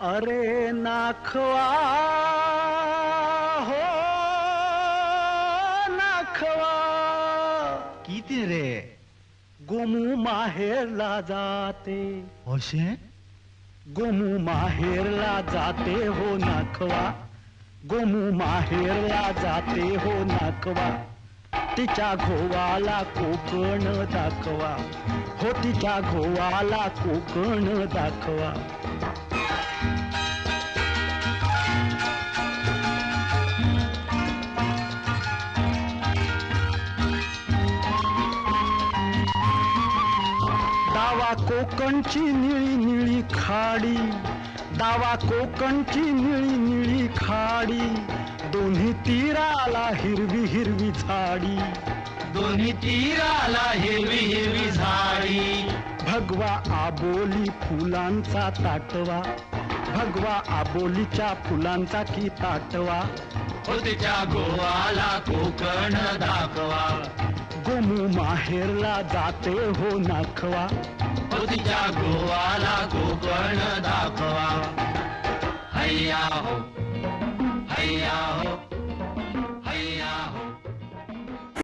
अरे नाखवा हो नाखवा। किती रे? गोमू माहेरला जाते। अशे? गोमू माहेरला जाते हो नाखवा। गोमू माहेरला जाते हो नाखवा। तिच्या घोवाला कोकण दाखवा। हो तिच्या घोवाला कोकण दाखवा। दावा कोकणची निळी निळी खाडी दावा कोकणची निळी निळी खाडी दोन्ही तीराला हिरवी हिरवी झाडी. दोन्ही तीराला हिरवी हिरवी झाडी. भगवा आबोली फुलांचा ताटवा भगवा आबोलीच्या फुलांचा की ताटवा. तिच्या गोवाला कोकण दाखवा. माहेरला जाते हो नाखवा. तिच्या गोवाला कोकण दाखवा. हैया हो.